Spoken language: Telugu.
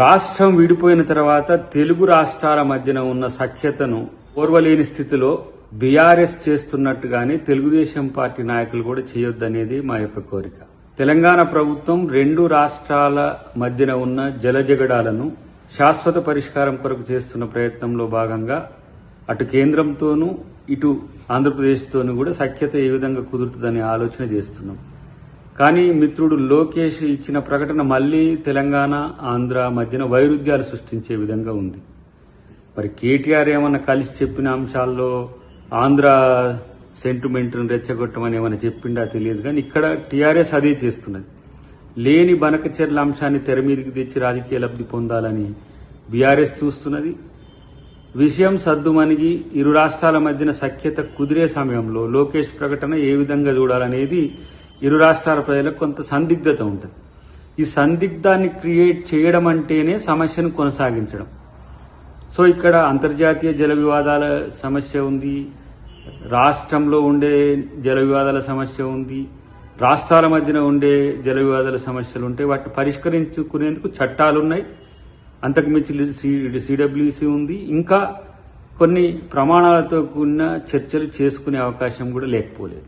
రాష్ట్రం విడిపోయిన తర్వాత తెలుగు రాష్ట్రాల మధ్యన ఉన్న సఖ్యతను ఓర్వలేని స్థితిలో బీఆర్ఎస్ చేస్తున్నట్టుగానే తెలుగుదేశం పార్టీ నాయకులు కూడా చేయొద్దనేది మా యొక్క కోరిక. తెలంగాణ ప్రభుత్వం రెండు రాష్ట్రాల మధ్యన ఉన్న జలజగడాలను శాశ్వత పరిష్కారం కొరకు చేస్తున్న ప్రయత్నంలో భాగంగా అటు కేంద్రంతోనూ ఇటు ఆంధ్రప్రదేశ్తోనూ కూడా సఖ్యత ఏ విధంగా కుదురుతుందనే ఆలోచన చేస్తున్నాం. కానీ మిత్రుడు లోకేష్ ఇచ్చిన ప్రకటన మళ్ళీ తెలంగాణ ఆంధ్ర మధ్యన వైరుధ్యాలు సృష్టించే విధంగా ఉంది. మరి కేటీఆర్ ఏమన్నా కలిసి చెప్పిన అంశాల్లో ఆంధ్ర సెంటిమెంట్ను రెచ్చగొట్టమని ఏమైనా చెప్పిండా తెలియదు కానీ ఇక్కడ టీఆర్ఎస్ అదే చేస్తున్నది. లేని బనకచెర్ల అంశాన్ని తెర మీదకి తెచ్చి రాజకీయ లబ్ధి పొందాలని బీఆర్ఎస్ చూస్తున్నది. విషయం సద్దుమణిగి ఇరు రాష్ట్రాల మధ్యన సఖ్యత కుదిరే సమయంలో లోకేష్ ప్రకటన ఏ విధంగా చూడాలనేది ఇరు రాష్ట్రాల ప్రజలకు కొంత సందిగ్ధత ఉంటుంది. ఈ సందిగ్ధాన్ని క్రియేట్ చేయడం అంటేనే సమస్యను కొనసాగించడం. సో ఇక్కడ అంతర్జాతీయ జల వివాదాల సమస్య ఉంది. రాష్ట్రంలో ఉండే జల వివాదాల సమస్య ఉంది. రాష్ట్రాల మధ్యన ఉండే జల వివాదాల సమస్యలు ఉంటాయి వాటిని పరిష్కరించుకునేందుకు చట్టాలు ఉన్నాయి అంతకు మించి సిడబ్ల్యూసి ఉంది. ఇంకా కొన్ని ప్రమాణాలతో కూడిన చర్చలు చేసుకునే అవకాశం కూడా లేకపోలేదు.